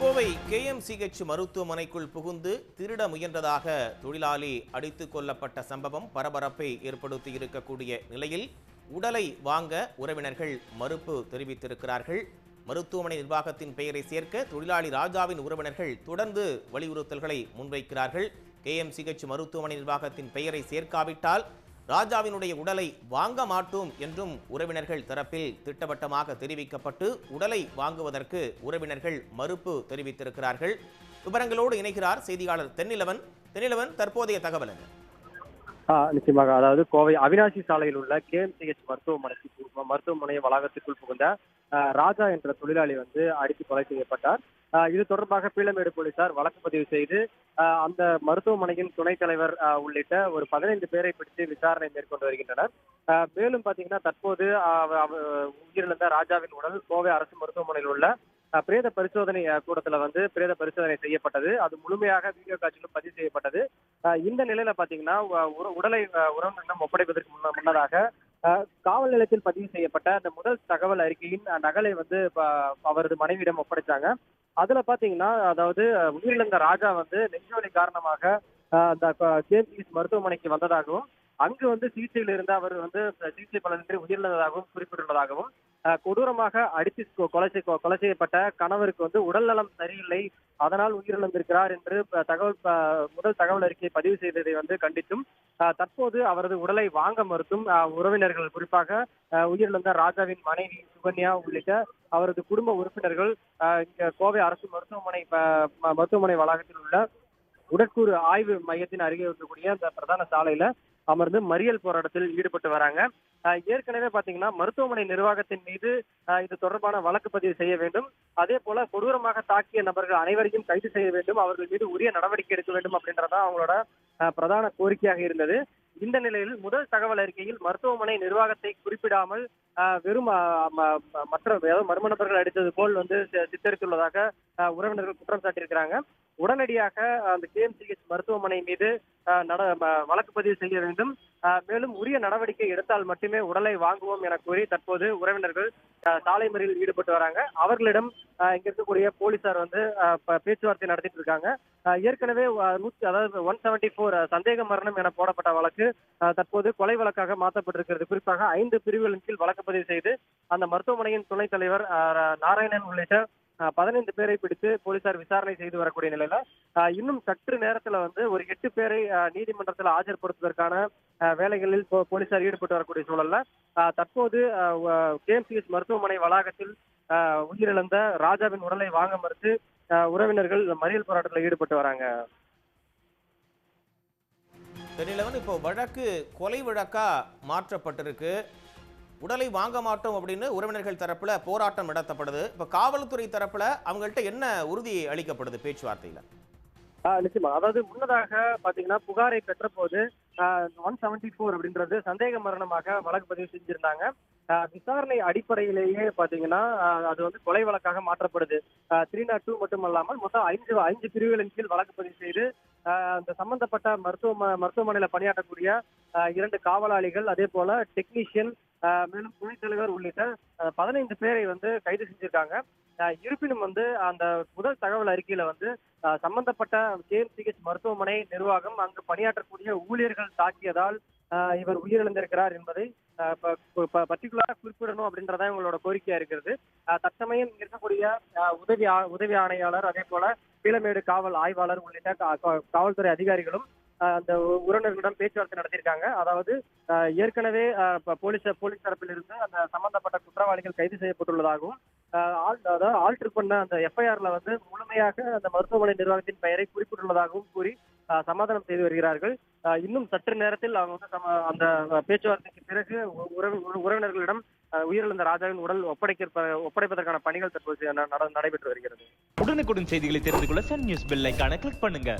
Kovai KMCH மருத்துவமனைக்குள் புகுந்து திருட முயன்றதாக தொழிலாளி அடித்துக் கொல்லப்பட்ட சம்பவம் பரபரப்பை ஏற்படுத்தி இருக்கக்கூடிய நிலையில் உடலை வாங்க உறவினர்கள் மறுப்பு தெரிவித்திருக்கிறார்கள். மருத்துவமனை நிர்வாகத்தின் பெயரை சேர்க்க தொழிலாளி ராஜாவின் உறவினர்கள் தொடர்ந்து வலியுறுத்தல்களை முன்வைக்கிறார்கள். கேஎம்சிஹெச் மருத்துவமனை நிர்வாகத்தின் பெயரை சேர்க்காவிட்டால் ராஜாவினுடைய உடலை வாங்க மாட்டோம் என்றும் உறவினர்கள் தரப்பில் திட்டவட்டமாக தெரிவிக்கப்பட்டு உடலை வாங்குவதற்கு உறவினர்கள் மறுப்பு தெரிவித்திருக்கிறார்கள். விவரங்களோடு இணைகிறார் செய்தியாளர் தென்னிலவன். தென்னிலவன் தற்போதைய தகவல் என்ன? நிச்சயமாக. அதாவது கோவை அவினாசி சாலையில் உள்ள கேஎம்சிஹெச் மருத்துவமனைக்கு மருத்துவமனை வளாகத்திற்குள் புகுந்த ராஜா என்ற தொழிலாளி வந்து அடித்து கொலை செய்யப்பட்டார். இது தொடர்பாக பீளமேடு போலீசார் வழக்கு பதிவு செய்து அந்த மருத்துவமனையின் துணைத் தலைவர் உள்ளிட்ட ஒரு பதினைந்து பேரை பிடித்து விசாரணை மேற்கொண்டு வருகின்றனர். மேலும் பாத்தீங்கன்னா தற்போது உயிரிழந்த ராஜாவின் உடல் கோவை அரசு மருத்துவமனையில் உள்ள பிரேத பரிசோதனை கூடத்துல வந்து பிரேத பரிசோதனை செய்யப்பட்டது. அது முழுமையாக வீடியோ காட்சியிலும் பதிவு செய்யப்பட்டது. இந்த நிலையில பாத்தீங்கன்னா உ- உடலை ஆஹ் உறவினரிடம் ஒப்படைப்பதற்கு முன்ன- முன்னதாக காவல் நிலையத்தில் பதிவு செய்யப்பட்ட அந்த முதல் தகவல் அறிக்கையின் நகலை வந்து அவரது மனைவியிடம் ஒப்படைச்சாங்க. அதுல பாத்தீங்கன்னா அதாவது உயிரிழந்த ராஜா வந்து நெஞ்சோலி காரணமாக ஆஹ், அந்த ஜேம்ஸ் மருத்துவமனைக்கு வந்ததாகவும் அங்கு வந்து சிகிச்சையில் இருந்த அவர் வந்து சிகிச்சை பலனின்றி உயிரிழந்ததாகவும் குறிப்பிட்டுள்ளதாகவும் கொடூரமாக அடித்து கொலை செய்- கொலை செய்யப்பட்ட கணவருக்கு வந்து உடல்நலம் சரியில்லை. அதனால் உயிரிழந்திருக்கிறார் என்று தகவல் முதல் தகவல் அறிக்கையை பதிவு செய்ததை வந்து கண்டித்தும் தற்போது அவரது உடலை வாங்க மறுத்தும் ஆஹ், உறவினர்கள் குறிப்பாக உயிரிழந்த ராஜாவின் மனைவி சுகன்யா உள்ளிட்ட அவரது குடும்ப உறுப்பினர்கள் ஆஹ், இங்க கோவை அரசு மருத்துவமனை ம- மருத்துவமனை வளாகத்தில் உள்ள உடற்கூறு ஆய்வு மையத்தின் அருகே இருக்கக்கூடிய அந்த பிரதான சாலையில அமர்ந்து மறியல் போராட்டத்தில் ஈடுபட்டு வராங்க. ஏற்கனவே பாத்தீங்கன்னா மருத்துவமனை நிர்வாகத்தின் மீது இது தொடர்பான வழக்கு பதிவு செய்ய வேண்டும். அதே போல கொடூரமாக தாக்கிய நபர்கள் அனைவரையும் கைது செய்ய வேண்டும். அவர்கள் மீது உரிய நடவடிக்கை எடுக்க வேண்டும் அப்படின்றதா அவங்களோட அஹ், பிரதான கோரிக்கையாக இருந்தது. இந்த நிலையில் முதல் தகவல் அறிக்கையில் மருத்துவமனை நிர்வாகத்தை குறிப்பிடாமல் வெறும் மற்ற மர்ம நபர்கள் அடித்தது போல் வந்து சித்தரித்துள்ளதாக அஹ், உறவினர்கள் குற்றம் சாட்டியிருக்கிறாங்க. உடனடியாக அந்த கேஎம்சிஹெச் மருத்துவமனை மீது வழக்கு பதிவு செய்ய வேண்டும். மேலும் உரிய நடவடிக்கை எடுத்தால் மட்டுமே உடலை வாங்குவோம் என கூறி தற்போது உறவினர்கள் சாலை மறியலில் ஈடுபட்டு வராங்க. அவர்களிடம் இங்க இருக்கக்கூடிய போலீசார் வந்து அஹ், பேச்சுவார்த்தை நடத்திட்டு இருக்காங்க. ஏற்கனவே நூத்தி அதாவது ஒன் செவன்டி ஃபோர் சந்தேக மரணம் என போடப்பட்ட வழக்கு தற்போது கொலை வழக்காக மாற்றப்பட்டிருக்கிறது. குறிப்பாக ஐந்து பிரிவுகளின் கீழ் வழக்கு பதிவு செய்து அந்த மருத்துவமனையின் துணைத் தலைவர் அஹ், நாராயணன் உள்ளிட்ட பதினைந்து பேரை பிடித்து போலீசார் விசாரணை செய்து வரக்கூடிய நிலையில இன்னும் சற்று நேரத்துல வந்து ஒரு எட்டு பேரை நீதிமன்றத்தில் ஆஜர்படுத்துவதற்கான வேலைகளில் போலீசார் ஈடுபட்டு வரக்கூடிய சூழல்ல தற்போது கேஎம்சிஎஸ் மருத்துவமனை வளாகத்தில் உயிரிழந்த ராஜாவின் உடலை வாங்க மறுத்து உறவினர்கள் மறியல் போராட்டத்தில் ஈடுபட்டு வராங்க. வந்து இப்போ வழக்கு கொலை வழக்கா மாற்றப்பட்டிருக்கு. உடலை வாங்க மாட்டோம் அப்படின்னு உறவினர்கள் தரப்புல போராட்டம் நடத்தப்படுது. இப்போ காவல்துறை தரப்புல அவங்கள்ட்ட என்ன உறுதி அளிக்கப்படுது பேச்சுவார்த்தையில்? நிச்சயமா. அதாவது முன்னதாக பாத்தீங்கன்னா புகாரை பெற்ற போது ஒன் செவன்டி ஃபோர் அப்படின்றது சந்தேக மரணமாக வழக்கு பதிவு செஞ்சிருந்தாங்க. ஆஹ் விசாரணை அடிப்படையிலேயே பாத்தீங்கன்னா அது வந்து கொலை வழக்காக மாற்றப்படுது. த்ரீ நாட் டூ மட்டுமல்லாமல் மொத்தம் ஐந்து ஐந்து பிரிவுகளின் கீழ் வழக்கு பதிவு செய்து அந்த சம்பந்தப்பட்ட மருத்துவ மருத்துவமனையில பணியாற்றக்கூடிய இரண்டு காவலாளிகள் அதே போல டெக்னீஷியன் மேலும் துணைத் தலைவர் உள்ளிட்ட பதினைந்து பேரை வந்து கைது செஞ்சிருக்காங்க. இருப்பினும் வந்து அந்த முதல் தகவல் அறிக்கையில வந்து சம்பந்தப்பட்ட கேஎம்சிஹெச் மருத்துவமனை நிர்வாகம் அங்கு பணியாற்றக்கூடிய ஊழியர்கள் தாக்கியதால் ஆஹ் இவர் உயிரிழந்திருக்கிறார் என்பதை பர்டிகுலரா குறிப்பிடணும் அப்படின்றத இவங்களோட கோரிக்கையா இருக்கிறது. தற்சமயம் இருக்கக்கூடிய உதவி ஆ- உதவி ஆணையாளர் அதே போல பீலமேடு காவல் ஆய்வாளர் உள்ளிட்ட காவல்துறை அதிகாரிகளும் அந்த உறவினர்களிடம் பேச்சுவார்த்தை நடத்தியிருக்காங்க. அதாவது ஆஹ் ஏற்கனவே போலீஸ் போலீஸ் தரப்பில் இருந்து அந்த சம்பந்தப்பட்ட குற்றவாளிகள் கைது செய்யப்பட்டுள்ளதாகவும் அதாவது ஆல்டர் பண்ண அந்த எஃப்ஐஆர்ல வந்து முழுமையாக அந்த மருத்துவமனை நிர்வாகத்தின் பெயரை குறிப்பிட்டுள்ளதாகவும் கூறி சமாதானம் செய்து வருகிறார்கள். இன்னும் சற்று நேரத்தில் அவங்க வந்து அந்த பேச்சுவார்த்தைக்கு பிறகு உறவினர்களிடம் உயிரிழந்த ராஜாவின் உடல் ஒப்படைக்க ஒப்படைப்பதற்கான பணிகள் தற்போது நடைபெற்று வருகிறது. உடனுக்குடன் செய்திகளை தெரிந்து கொள்ள சன் நியூஸ் பெல் கிளிக் பண்ணுங்க.